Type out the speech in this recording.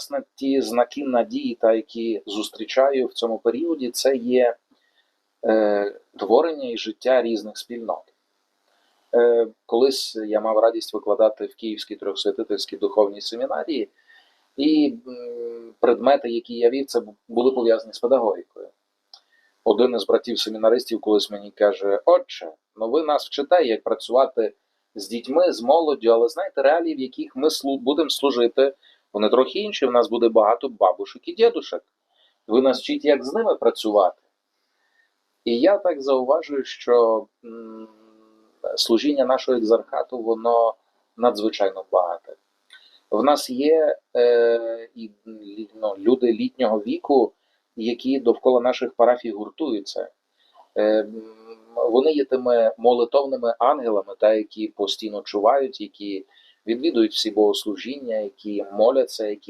власне, ті знаки надії, та які зустрічаю в цьому періоді, це є е, творення і життя різних спільнот. Е, колись я мав радість викладати в Київській трьохсвятительській духовній семінарії, і предмети, які я вів, це були пов'язані з педагогікою. Один із братів-семінаристів колись мені каже: Отче, ну ви нас вчите, як працювати з дітьми, з молоддю, але знаєте, реалії, в яких ми будемо служити, вони трохи інші. В нас буде багато бабушек і дідушек. Ви нас вчіть, як з ними працювати. І я так зауважую, що служіння нашого екзархату, воно надзвичайно багате. В нас є е, і, ну, люди літнього віку, які довкола наших парафій гуртуються. Е, вони є тими молитовними ангелами, та, які постійно чувають, які відвідують всі богослужіння, які моляться, які